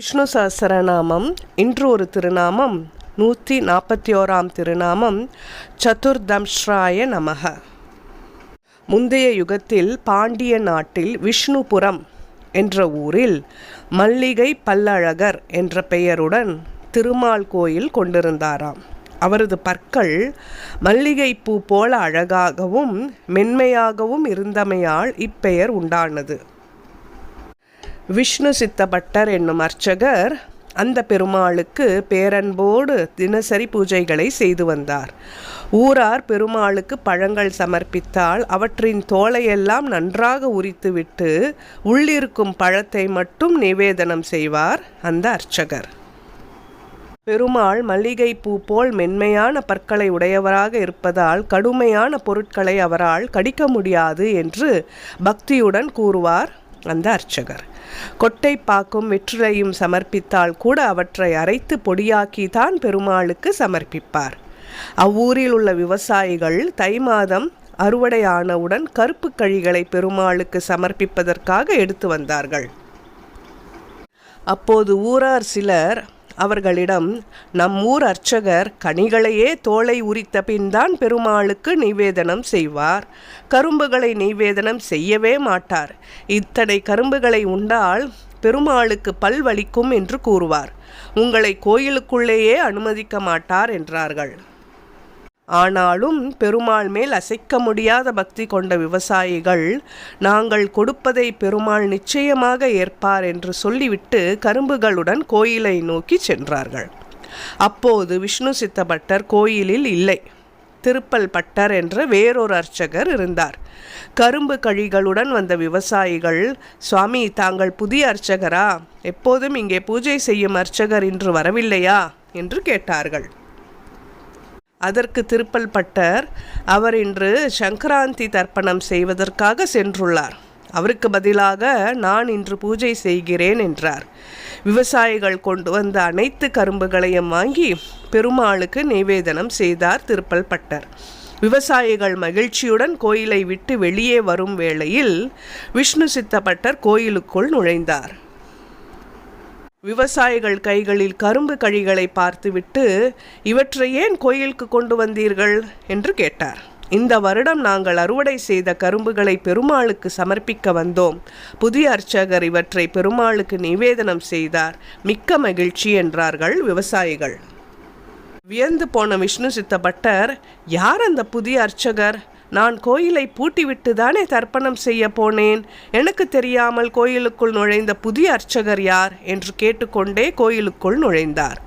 விஷ்ணு சஹசரநாமம் இன்று ஒரு திருநாமம் நூற்றி நாற்பத்தி ஓராம் திருநாமம் சதுர்தம்ஷ்ராய நமக. முந்தைய யுகத்தில் பாண்டிய நாட்டில் விஷ்ணுபுரம் என்ற ஊரில் மல்லிகை பல்லழகர் என்ற பெயருடன் திருமால் கோயில் கொண்டிருந்தாராம். அவரது பற்கள் மல்லிகைப்பூ போல அழகாகவும் மென்மையாகவும் இருந்தமையால் இப்பெயர் உண்டானது. விஷ்ணு சித்தபட்டர் என்னும் அர்ச்சகர் அந்த பெருமாளுக்கு பேரன்போடு தினசரி பூஜைகளை செய்து வந்தார். ஊரார் பெருமாளுக்கு பழங்கள் சமர்ப்பித்தால் அவற்றின் தோலையெல்லாம் நன்றாக உரித்துவிட்டு உள்ளிருக்கும் பழத்தை மட்டும் நிவேதனம் செய்வார் அந்த அர்ச்சகர். பெருமாள் மல்லிகை பூ போல் மென்மையான பற்களை உடையவராக இருப்பதால் கடுமையான பொருட்களை அவரால் கடிக்க முடியாது என்று பக்தியுடன் கூறுவார் அந்த அர்ச்சகர் கொட்டை பாக்கும் வெற்றிலையும் சமர்ப்பித்தால் கூட அவற்றை அரைத்து பொடியாக்கி தான் பெருமாளுக்கு சமர்ப்பிப்பார். அவ்வூரில் உள்ள விவசாயிகள் தை மாதம் அறுவடை ஆனவுடன் கருப்பு கழிகளை பெருமாளுக்கு சமர்ப்பிப்பதற்காக எடுத்து வந்தார்கள். அப்போது ஊரார் சிலர் அவர்களிடம் நம் ஊர் அர்ச்சகர் கனிகளையே தோலை உரித்த பின்தான் பெருமாளுக்கு நிவேதனம் செய்வார். கரும்புகளை நிவேதனம் செய்யவே மாட்டார். இத்தனை கரும்புகளை உண்டால் பெருமாளுக்கு பல் வலிக்கும் என்று கூறுவார். உங்களை கோயிலுக்குள்ளேயே அனுமதிக்க மாட்டார் என்றார்கள். ஆனாலும் பெருமாள் மேல் அசைக்க முடியாத பக்தி கொண்ட விவசாயிகள் நாங்கள் கொடுப்பதை பெருமாள் நிச்சயமாக ஏற்பார் என்று சொல்லிவிட்டு கரும்புகளுடன் கோயிலை நோக்கி சென்றார்கள். அப்போது விஷ்ணு சித்தபட்டர் கோயிலில் இல்லை. திருப்பல் பட்டர் என்ற வேறொரு அர்ச்சகர் இருந்தார். கரும்பு கழிகளுடன் வந்த விவசாயிகள் சுவாமி தாங்கள் புதிய அர்ச்சகரா? எப்போதும் இங்கே பூஜை செய்யும் அர்ச்சகர் இன்று வரவில்லையா? என்று கேட்டார்கள். அதற்கு திருப்பல் பட்டர் அவர் இன்று சங்கராந்தி தர்ப்பணம் செய்வதற்காக சென்றுள்ளார். அவருக்கு பதிலாக நான் இன்று பூஜை செய்கிறேன் என்றார். விவசாயிகள் கொண்டு வந்த அனைத்து கரும்புகளையும் வாங்கி பெருமாளுக்கு நிவேதனம் செய்தார் திருப்பல் பட்டர். விவசாயிகள் மகிழ்ச்சியுடன் கோயிலை விட்டு வெளியே வரும் வேளையில் விஷ்ணு சித்தப்பட்டர் கோயிலுக்குள் நுழைந்தார். விவசாயிகள் கைகளில் கரும்பு கழிகளை பார்த்துவிட்டு இவற்றை ஏன் கோயிலுக்கு கொண்டு வந்தீர்கள்? என்று கேட்டார். இந்த வருடம் நாங்கள் அறுவடை செய்த கரும்புகளை பெருமாளுக்கு சமர்ப்பிக்க வந்தோம். புதிய அர்ச்சகர் இவற்றை பெருமாளுக்கு நிவேதனம் செய்தார். மிக்க மகிழ்ச்சி என்றார்கள் விவசாயிகள். வியந்து போன விஷ்ணு சித்த பட்டர் யார் அந்த புதிய அர்ச்சகர்? நான் கோயிலை பூட்டிவிட்டு தானே தர்ப்பணம் செய்ய போனேன்? எனக்கு தெரியாமல் கோயிலுக்குள் நுழைந்த புதிய அர்ச்சகர் யார்? என்று கேட்டுக்கொண்டே கோயிலுக்குள் நுழைந்தார்.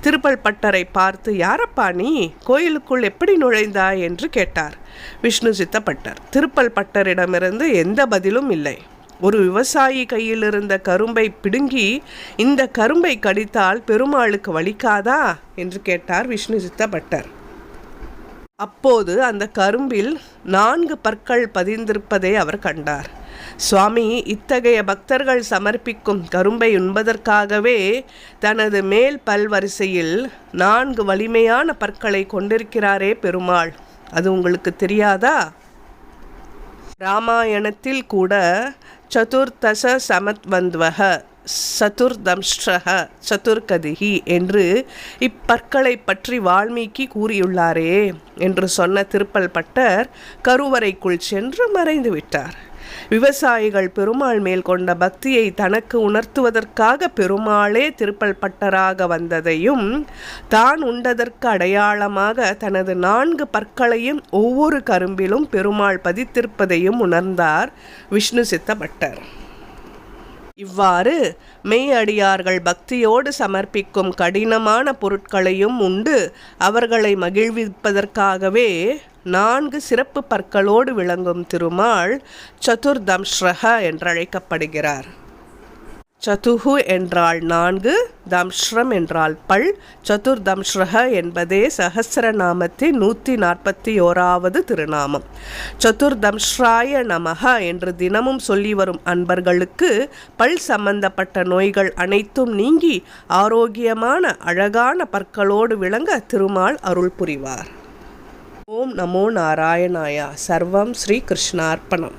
திருப்பல் பட்டரை பார்த்து யாரப்பா நீ? கோயிலுக்குள் எப்படி நுழைந்தாய்? என்று கேட்டார். விஷ்ணு சித்தப்பட்டர் திருப்பல் பட்டரிடமிருந்து எந்த பதிலும் இல்லை. ஒரு விவசாயி கையில் இருந்த கரும்பை பிடுங்கி இந்த கரும்பை கடித்தால் பெருமாளுக்கு வலிக்காதா? என்று கேட்டார் விஷ்ணு சித்தப்பட்டர். அப்போது அந்த கரும்பில் நான்கு பற்கள் பதிந்திருப்பதை அவர் கண்டார். சுவாமி இத்தகைய பக்தர்கள் சமர்ப்பிக்கும் கரும்பை உண்பதற்காகவே தனது மேல் பல்வரிசையில் நான்கு வலிமையான பற்களை கொண்டிருக்கிறாரே பெருமாள். அது உங்களுக்கு தெரியாதா? ராமாயணத்தில் கூட சதுர்தச சமத்வந்த்வக சதுர்தம்ஷ்ரஹ சதுர்கதிகி என்று இப்பற்களை பற்றி வால்மீகி கூறியுள்ளாரே என்று சொன்ன திருப்பல் பட்டர் கருவறைக்குள் சென்று மறைந்து விட்டார் விவசாயிகள் பெருமாள் மேல் கொண்ட பக்தியை தனக்கு உணர்த்துவதற்காக பெருமாளே திருப்பல் பட்டராக வந்ததையும் தான் உண்டதற்கு அடையாளமாக தனது நான்கு பற்களையும் ஒவ்வொரு கரும்பிலும் பெருமாள் பதித்திருப்பதையும் உணர்ந்தார் விஷ்ணு சித்த பட்டர் இவ்வாறு மெய்யடியார்கள் பக்தியோடு சமர்ப்பிக்கும் கடினமான பொருட்களையும் உண்டு. அவர்களை மகிழ்விப்பதற்காகவே நான்கு சிறப்பு பற்களோடு விளங்கும் திருமால் சதுர்தம்ஸ்ரஹ என்றழைக்கப்படுகிறார். சதுகு என்றால் நான்கு தம்ஸ்ரம் என்றால் பல் சதுர்தம்ஸ்ரஹ என்பதே சஹசிரநாமத்தின் நூற்றி நாற்பத்தி ஓராவது திருநாமம். சதுர்தம்ஸ்ராய நமக என்று தினமும் சொல்லி வரும் அன்பர்களுக்கு பல் சம்பந்தப்பட்ட நோய்கள் அனைத்தும் நீங்கி ஆரோக்கியமான அழகான பற்களோடு விளங்க திருமால் அருள் புரிவார். ஓம் நமோ நாராயணாயா. சர்வம் ஸ்ரீ கிருஷ்ணார்ப்பணம்.